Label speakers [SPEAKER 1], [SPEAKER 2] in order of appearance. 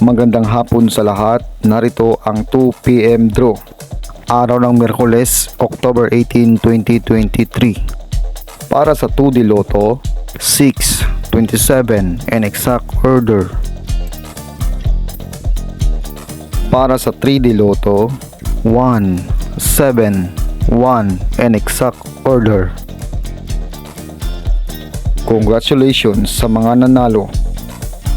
[SPEAKER 1] Magandang hapon sa lahat. Narito ang 2pm draw. Araw ng Merkules, October 18, 2023. Para sa 2D Lotto, 6, 27 and exact order. Para sa 3D Lotto, 1, 7, 1 and exact order. Congratulations sa mga nanalo.